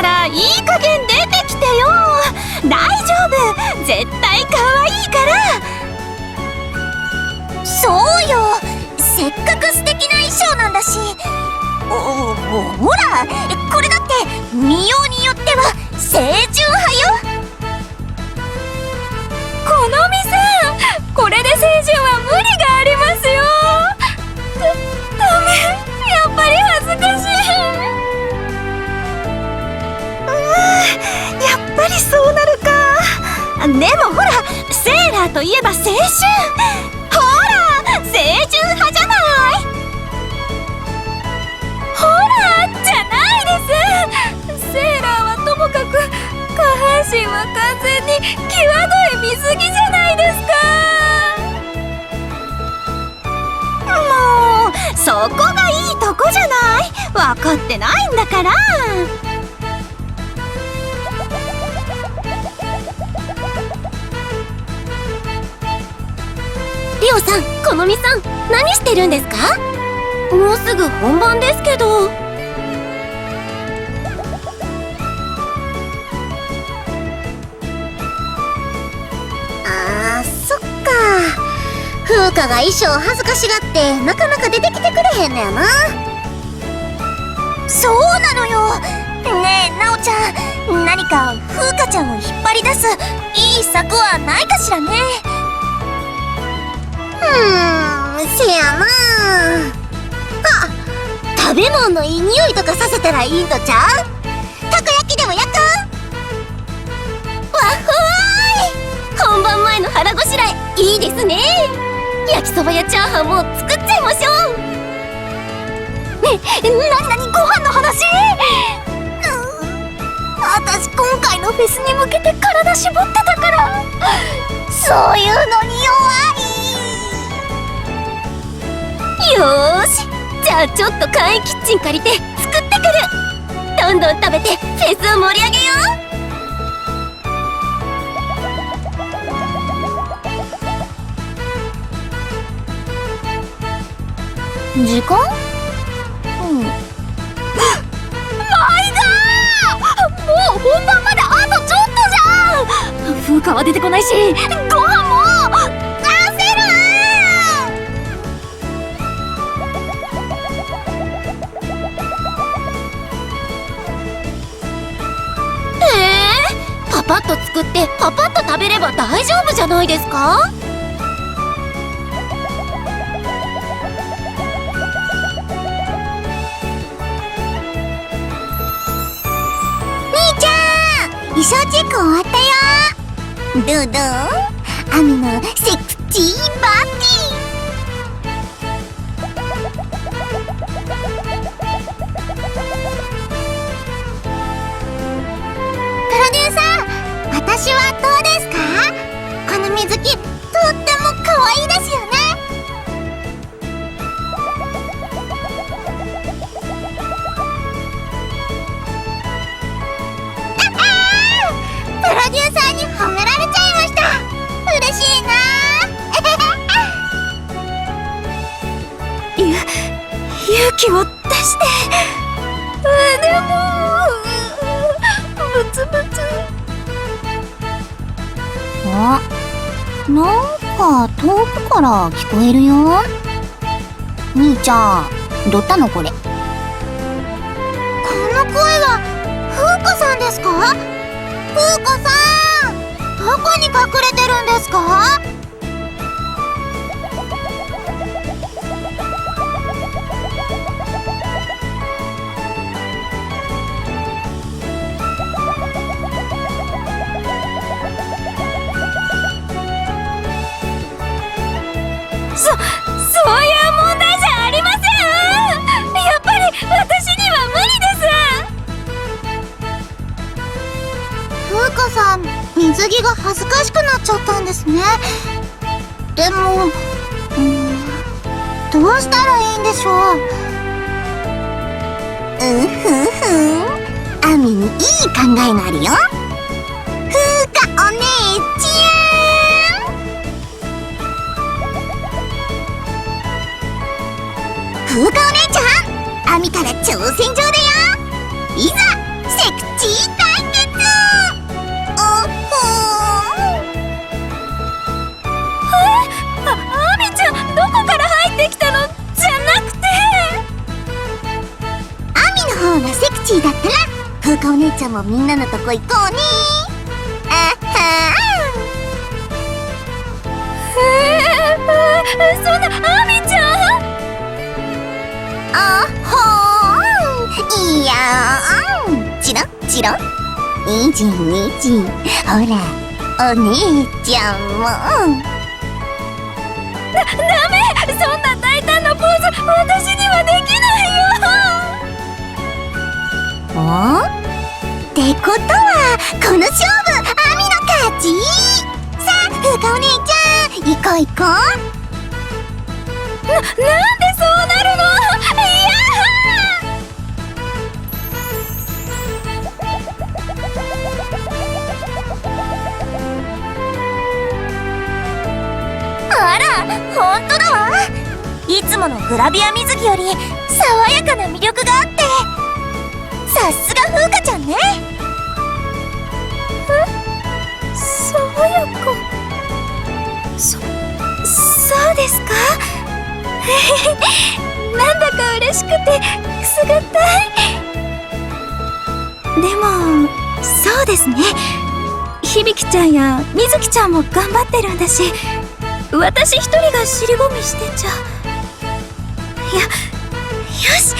からいい加減出てきてよ。大丈夫。絶対可愛いから。そうよ。せっかく素敵な衣装なんだし。おおほら。これだって見ようによっては。そうなるか。でもほらセーラーといえば青春。ほら清純派じゃない。ほらじゃないです。セーラーはともかく下半身は完全に際どい水着じゃないですか。もうそこがいいとこじゃない。分かってないんだから。オさんこのみさん何してるんですか？もうすぐ本番ですけど。あーそっか。風花が衣装恥ずかしがってなかなか出てきてくれへんのやな。そうなのよ。ねえなおちゃん何か風花ちゃんを引っ張り出すいい策はないかしらね。うーんせやな。あ食べ物のいい匂いとかさせたらいいんとちゃう？たこ焼きでも焼く？わほーい。本番前の腹ごしらえいいですね。焼きそばやチャーハンも作っちゃいましょう。ねなになにご飯の話？私今回のフェスに向けて体絞ってたから。そういうのに弱い。ーし。じゃあちょっと簡易キッチン借りて作ってくる。どんどん食べてフェスを盛り上げよう。時間？うん。マイガー！もう本番まであとちょっとじゃん！風花は出てこないしご飯ば大丈夫じゃないですか？兄ちゃん衣装チェック終わったよ。どうどう？アミのセクチーバディしいな。ゆ勇気を出して。あでも。ブツブツ。あなんか遠くから聞こえるよ。兄ちゃんどったのこれ？この声は風花さんですか？風花さんどこに隠れてるんですか？そそういう問題じゃありません！やっぱり私には無理です！風花さん水着が恥ずかしくなっちゃったんですね。でもうんどうしたらいいんでしょう？うんふんふん。アミにいい考えがあるよ。風花お姉ちゃん。風花お姉ちゃん。アミから挑戦状だよ。いざセクチーチーだったら風花お姉ちゃんもみんなのとこ行こうね。あはえー、そんなアミちゃん。あほーん。いやーん。チロチロンいじいじほらお姉ちゃんも。ダメそんな大行こう行こうなんでそうなるの？いやあら本当だわ。いつものグラビア水着より爽やかな魅力があって。さすが風花ちゃんね。爽やか。ですか？なんだか嬉しくてくすぐったい。でもそうですね。響ちゃんやみずきちゃんも頑張ってるんだし私一人が尻込みしてちゃいやよし。